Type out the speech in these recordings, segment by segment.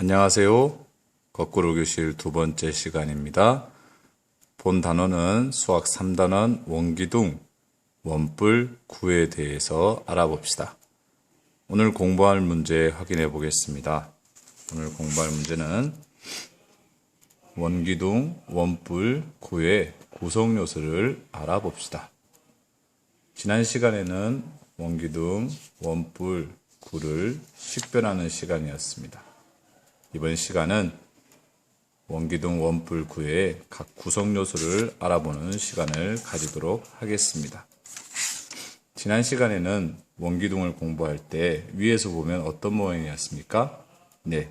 안녕하세요. 거꾸로 교실 두 번째 시간입니다. 본 단어는 수학 3단원 원기둥, 원뿔, 구에 대해서 알아봅시다. 오늘 공부할 문제 확인해 보겠습니다. 오늘 공부할 문제는 원기둥, 원뿔, 구의 구성 요소를 알아봅시다. 지난 시간에는 원기둥, 원뿔, 구를 식별하는 시간이었습니다. 이번 시간은 원기둥 원뿔 구의 각 구성 요소를 알아보는 시간을 가지도록 하겠습니다. 지난 시간에는 원기둥을 공부할 때 위에서 보면 어떤 모양이었습니까? 네,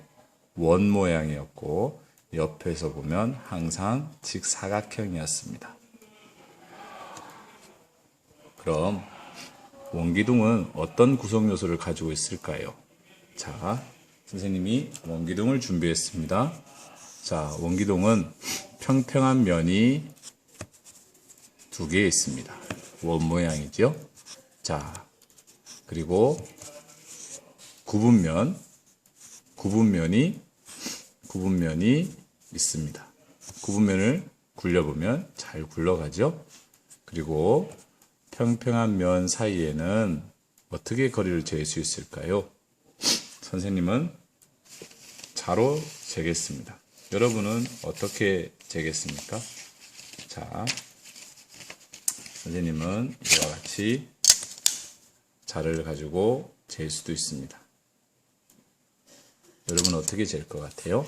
원 모양이었고 옆에서 보면 항상 직사각형이었습니다. 그럼 원기둥은 어떤 구성 요소를 가지고 있을까요? 자, 선생님이 원기둥을 준비했습니다. 자, 원기둥은 평평한 면이 두 개 있습니다. 원 모양이죠. 자, 그리고 구분면, 구분면이, 구분면이 있습니다. 구분면을 굴려보면 잘 굴러가죠. 그리고 평평한 면 사이에는 어떻게 거리를 재일 수 있을까요? 선생님은 자로 재겠습니다. 여러분은 어떻게 재겠습니까? 자, 선생님은 이와 같이 자를 가지고 잴 수도 있습니다. 여러분 은 어떻게 잴 것 같아요?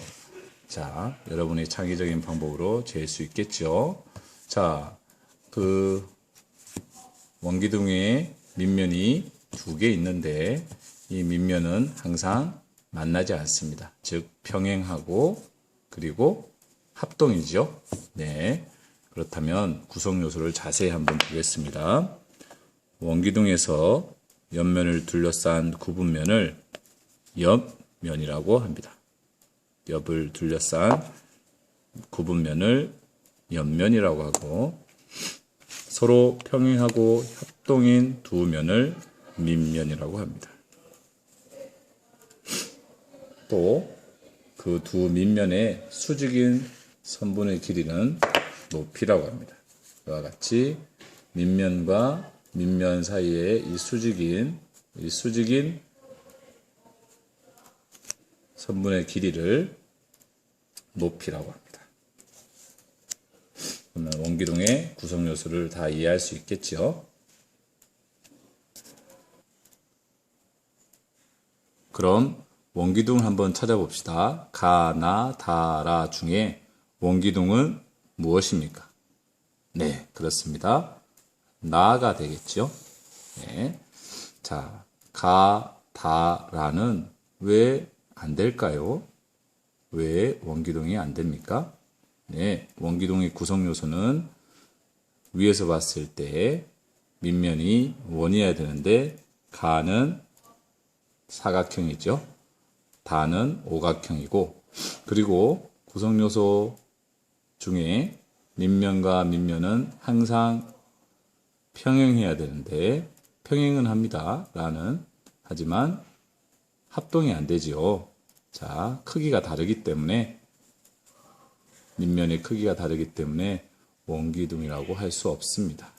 자, 여러분의 창의적인 방법으로 잴 수 있겠죠? 자, 그 원기둥의 밑면이 두 개 있는데 이 밑면은 항상 만나지 않습니다. 즉 평행하고 그리고 합동이죠. 네. 그렇다면 구성 요소를 자세히 한번 보겠습니다. 원기둥에서 옆면을 둘러싼 구분면을 옆면이라고 합니다. 옆을 둘러싼 구분면을 옆면이라고 하고 서로 평행하고 협동인 두 면을 밑면이라고 합니다. 또 그 두 밑면의 수직인 선분의 길이는 높이라고 합니다. 이와 같이 밑면과 밑면 사이에 이 수직인 이 수직인 선분의 길이를 높이라고 합니다. 그러면 원기둥의 구성 요소를 다 이해할 수 있겠지요. 그럼 원기둥 한번 찾아봅시다. 가, 나, 다, 라 중에 원기둥은 무엇입니까? 네, 그렇습니다. 나가 되겠죠. 네. 자, 가, 다, 라는 왜 안 될까요? 왜 원기둥이 안 됩니까? 네, 원기둥의 구성 요소는 위에서 봤을 때 밑면이 원이어야 되는데 가는 사각형이죠. 다는 오각형이고 그리고 구성 요소 중에 밑면과 밑면은 항상 평행해야 되는데 평행은 합니다. 라는 하지만 합동이 안 되지요. 자, 크기가 다르기 때문에 밑면의 크기가 다르기 때문에 원기둥이라고 할 수 없습니다.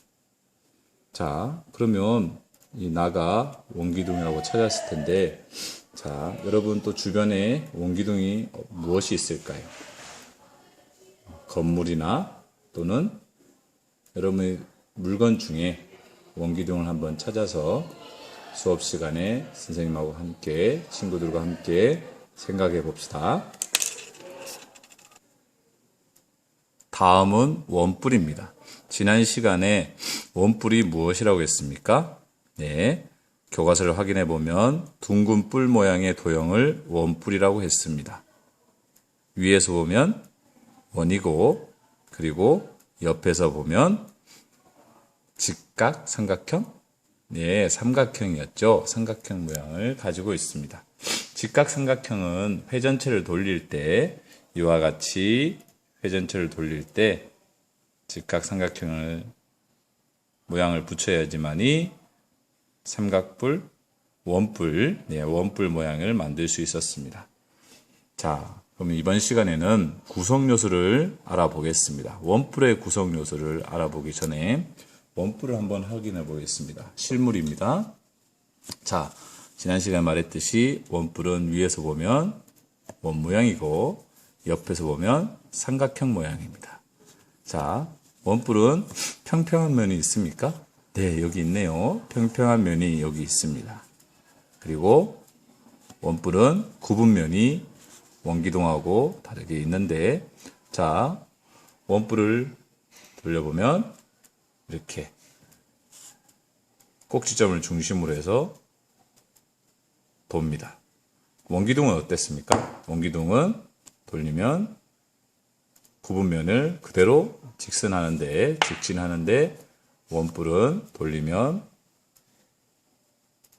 자, 그러면 이 나가 원기둥이라고 찾았을 텐데 자, 여러분 또 주변에 원기둥이 무엇이 있을까요? 건물이나 또는 여러분의 물건 중에 원기둥을 한번 찾아서 수업 시간에 선생님하고 함께 친구들과 함께 생각해 봅시다. 다음은 원뿔입니다. 지난 시간에 원뿔이 무엇이라고 했습니까? 네. 교과서를 확인해 보면 둥근 뿔 모양의 도형을 원뿔이라고 했습니다. 위에서 보면 원이고 그리고 옆에서 보면 직각 삼각형 네, 삼각형이었죠. 삼각형 모양을 가지고 있습니다. 직각 삼각형은 회전체를 돌릴 때 이와 같이 회전체를 돌릴 때 직각 삼각형을 모양을 붙여야지만이 삼각뿔, 원뿔, 네, 원뿔 모양을 만들 수 있었습니다. 자, 그럼 이번 시간에는 구성 요소를 알아보겠습니다. 원뿔의 구성 요소를 알아보기 전에 원뿔을 한번 확인해 보겠습니다. 실물입니다. 자, 지난 시간에 말했듯이 원뿔은 위에서 보면 원 모양이고 옆에서 보면 삼각형 모양입니다. 자, 원뿔은 평평한 면이 있습니까? 네, 여기 있네요. 평평한 면이 여기 있습니다. 그리고 원뿔은 구분 면이 원기둥하고 다르게 있는데, 자, 원뿔을 돌려보면 이렇게 꼭지점을 중심으로 해서 돕니다. 원기둥은 어땠습니까? 원기둥은 돌리면 구분면을 그대로 직선하는데, 직진하는데, 원뿔은 돌리면,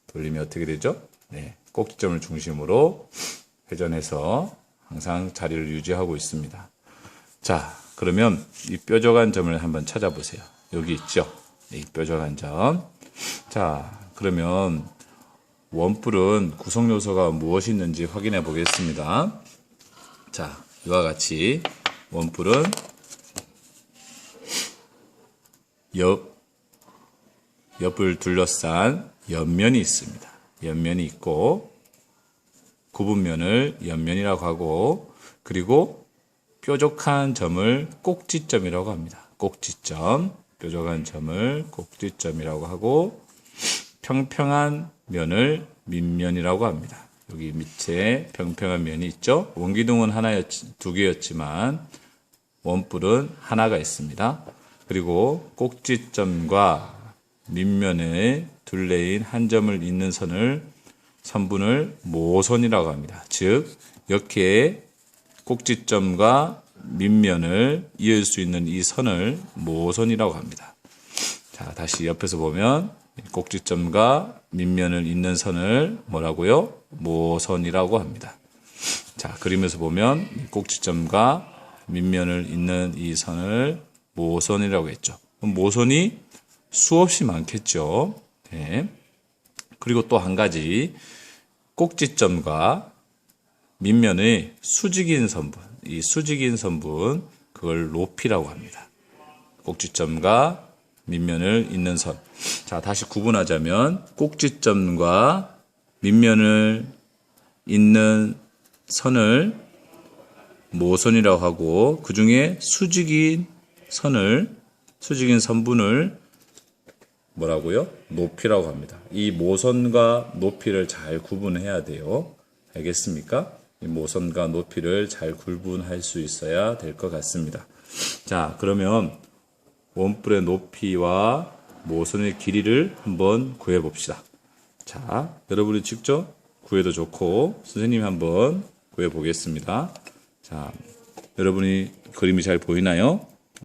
돌리면 어떻게 되죠? 네. 꼭지점을 중심으로 회전해서 항상 자리를 유지하고 있습니다. 자, 그러면 이 뾰족한 점을 한번 찾아보세요. 여기 있죠? 네, 이 뾰족한 점. 자, 그러면 원뿔은 구성 요소가 무엇이 있는지 확인해 보겠습니다. 자, 이와 같이 원뿔은 옆, 옆을 둘러싼 옆면이 있습니다. 옆면이 있고, 구분면을 옆면이라고 하고, 그리고 뾰족한 점을 꼭지점이라고 합니다. 꼭지점, 뾰족한 점을 꼭지점이라고 하고, 평평한 면을 밑면이라고 합니다. 여기 밑에 평평한 면이 있죠. 원기둥은 하나였, 두 개였지만 원뿔은 하나가 있습니다. 그리고 꼭지점과 밑면에 둘레인 한 점을 잇는 선을 선분을 모선이라고 합니다. 즉 이렇게 꼭지점과 밑면을 이을 수 있는 이 선을 모선이라고 합니다. 자, 다시 옆에서 보면 꼭지점과 밑면을 잇는 선을 뭐라고요? 모선이라고 합니다. 자, 그림에서 보면 이 꼭지점과 밑면을 잇는 이 선을 모선이라고 했죠. 모선이 수없이 많겠죠. 네. 그리고 또 한 가지 꼭지점과 밑면의 수직인 선분, 이 수직인 선분 그걸 높이라고 합니다. 꼭지점과 밑면을 잇는 선. 자, 다시 구분하자면 꼭지점과 밑면을 잇는 선을 모선이라고 하고 그 중에 수직인 선을 수직인 선분을 뭐라고요? 높이라고 합니다. 이 모선과 높이를 잘 구분해야 돼요. 알겠습니까? 이 모선과 높이를 잘 구분할 수 있어야 될 것 같습니다. 자, 그러면 원뿔의 높이와 모선의 길이를 한번 구해 봅시다. 자, 여러분이 직접 구해도 좋고 선생님이 한번 구해 보겠습니다. 자, 여러분이 그림이 잘 보이나요?